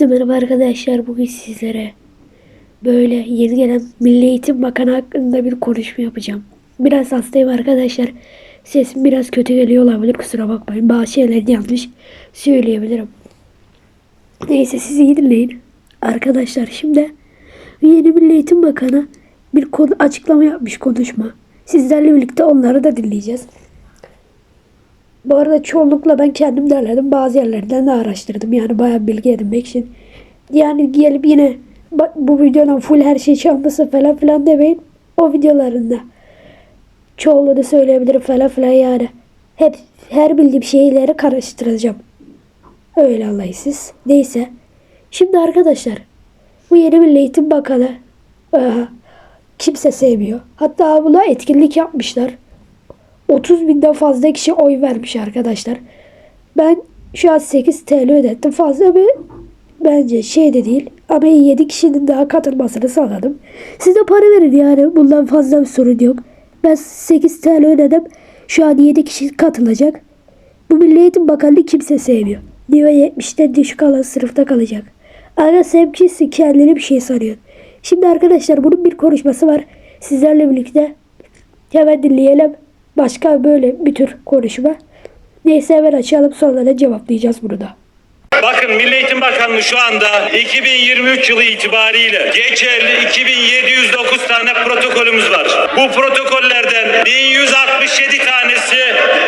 Hepinize merhaba arkadaşlar. Bugün sizlere böyle yeni gelen Milli Eğitim Bakanı hakkında bir konuşma yapacağım. Biraz hastayım arkadaşlar. Sesim biraz kötü geliyor olabilir. Kusura bakmayın. Bazı şeyleri yanlış söyleyebilirim. Neyse siz iyi dinleyin. Arkadaşlar şimdi yeni Milli Eğitim Bakanı bir konu açıklama yapmış konuşma. Sizlerle birlikte onları da dinleyeceğiz. Bu arada çoğunlukla ben kendim derledim. Bazı yerlerden de araştırdım. Yani bayağı bilgi edinmek için. Yani gelip yine bu videodan full her şey çalması falan filan demeyin. O videolarında çoğunu söyleyebilirim falan filan yani. Hep her bildiğim şeyleri karıştıracağım. Öyle Allah'ısız. Neyse. Şimdi arkadaşlar bu yeni Milli Eğitim Bakanı aha, kimse sevmiyor. Hatta buna etkinlik yapmışlar. 30 binden fazla kişi oy vermiş arkadaşlar. Ben şu an 8 TL ödettim. Fazla bir bence şey de değil. Ama 7 kişinin daha katılmasını sağladım. Siz de para verin yani. Bundan fazla bir sorun yok. Ben 8 TL ödedim. Şu an 7 kişi katılacak. Bu Milli Eğitim Bakanlığı kimse sevmiyor. Niye 70'ten düşük alan sınıfta kalacak. Ana sevgisi kendini bir şey sanıyor. Şimdi arkadaşlar bunun bir konuşması var. Sizlerle birlikte hemen dinleyelim. Başka böyle bir tür konuşma. Neyse hemen açalım sonra da cevaplayacağız bunu da. Bakın Milli Eğitim Bakanlığı şu anda 2023 yılı itibariyle geçerli 2709 tane protokolümüz var. Bu protokollerden 1167 tanesi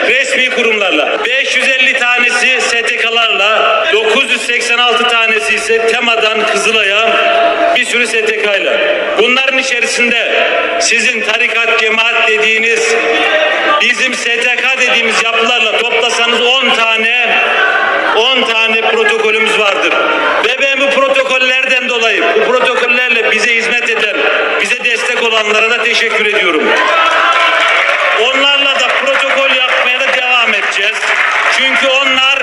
resmi kurumlarla, 550 tanesi STK'larla, 986 tanesi ise TEMA'dan Kızılay'a bir sürü STK'yla. Bunların içerisinde sizin tarikat, cemaat dediğiniz bizim STK dediğimiz yapılarla toplasanız 10 tane 10 tane protokolümüz vardır. Ve ben bu protokollerden dolayı, bu protokollerle bize hizmet eden, bize destek olanlara da teşekkür ediyorum. Onlarla da protokol yapmaya da devam edeceğiz. Çünkü onlar,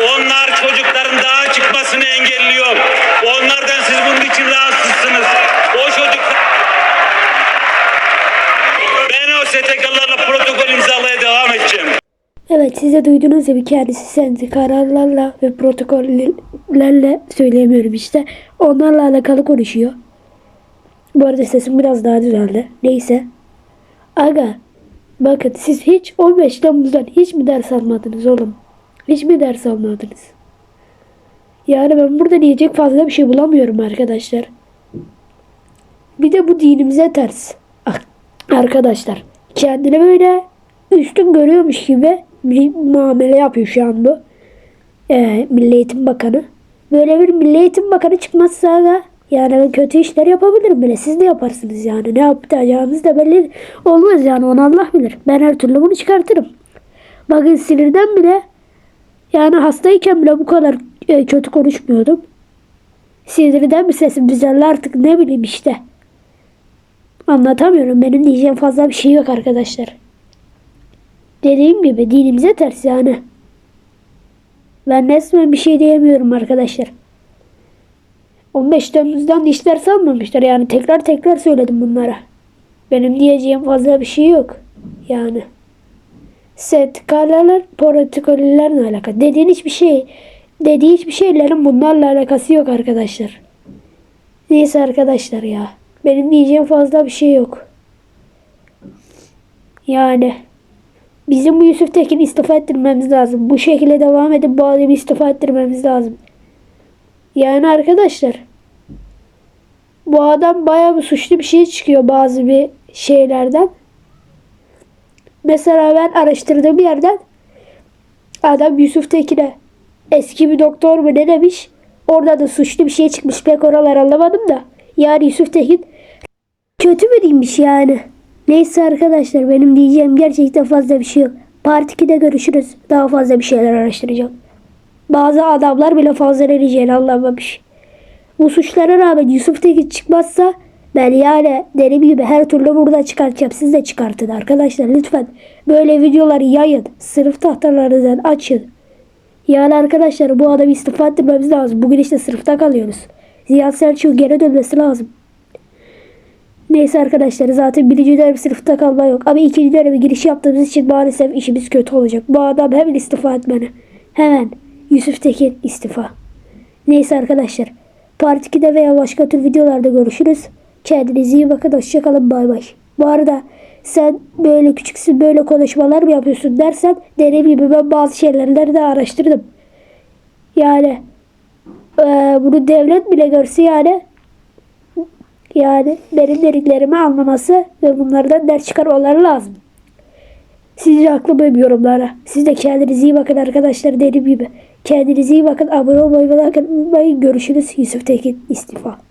onlar çocukların daha çıkmasını engelliyor. Onlardan siz bunun için rahatsızsınız. O çocuk... Ben o STK'larla protokol imzalaya devam edeceğim. Evet size duyduğunuz gibi kendisi sendikalarla ve protokollerle söyleyemiyorum işte. Onlarla alakalı konuşuyor. Bu arada sesim biraz daha düzeldi. Neyse. Aga bakın siz hiç 15 Temmuz'dan hiç mi ders almadınız oğlum? Hiç mi ders almadınız? Yani ben burada diyecek fazla bir şey bulamıyorum arkadaşlar. Bir de bu dinimize ters. Ah, Arkadaşlar kendini böyle üstün görüyormuş gibi bir muamele yapıyor şu an bu. Ee, Milli Eğitim Bakanı. Böyle bir Milli Eğitim Bakanı çıkmazsa da yani kötü işler yapabilirim bile. Siz de yaparsınız yani. Ne yapacağınız da belli olmaz yani. Onu Allah bilir. Ben her türlü bunu çıkartırım. Bakın sinirden bile yani hastayken bile bu kadar e, kötü konuşmuyordum. Sinirden bir sesim düzeldi artık ne bileyim işte. Anlatamıyorum. Benim diyeceğim fazla bir şey yok arkadaşlar. Dediğim gibi dinimize ters yani. Ben resmen bir şey diyemiyorum arkadaşlar. 15 Temmuz'dan hiç ders almamışlar. Yani tekrar tekrar söyledim bunlara. Benim diyeceğim fazla bir şey yok. Yani. Setkalarla protokollerle alakalı. Dediğin hiçbir şey, dediği hiçbir şeylerin bunlarla alakası yok arkadaşlar. Neyse arkadaşlar ya. Benim diyeceğim fazla bir şey yok. Yani bizim bu Yusuf Tekin istifa ettirmemiz lazım. Bu şekilde devam edip bu adamı istifa ettirmemiz lazım. Yani arkadaşlar bu adam bayağı bir suçlu bir şey çıkıyor bazı bir şeylerden. Mesela ben araştırdığım yerden adam Yusuf Tekin'e eski bir doktor mu ne demiş? Orada da suçlu bir şey çıkmış. Pek oralar anlamadım da. Yani Yusuf Tekin kötü biriymiş yani. Neyse arkadaşlar benim diyeceğim gerçekten fazla bir şey yok. Part 2'de görüşürüz. Daha fazla bir şeyler araştıracağım. Bazı adamlar bile fazla vereceğini anlamamış. Bu suçlara rağmen Yusuf Tekin çıkmazsa ben yani dediğim gibi her türlü burada çıkartacağım. Siz de çıkartın arkadaşlar lütfen. Böyle videoları yayın. Sınıf tahtalarınızdan açın. Yani arkadaşlar bu adamı istifa ettirmemiz lazım. Bugün işte sınıfta kalıyoruz. Ziya Selçuk'un geri dönmesi lazım. Neyse arkadaşlar zaten birinci dönem sınıfta kalma yok. Ama ikinci döneme giriş yaptığımız için maalesef işimiz kötü olacak. Bu adam hemen istifa etmeli. Hemen. Yusuf Tekin istifa. Neyse arkadaşlar. Part 2'de veya başka tür videolarda görüşürüz. Kendinize iyi bakın. Hoşçakalın. Bay bay. Bu arada sen böyle küçüksün böyle konuşmalar mı yapıyorsun dersen dediğim gibi ben bazı şeylerleri de araştırdım. Yani eee, bunu devlet bile görse yani yani benim dediklerimi anlaması ve bunlardan ders çıkarmaları lazım. Sizce haklı mıyım yorumlara? Siz de kendinize iyi bakın arkadaşlar dediğim gibi. Kendinize iyi bakın. Abone olmayı ve like atmayı. Görüşürüz. Yusuf Tekin istifa.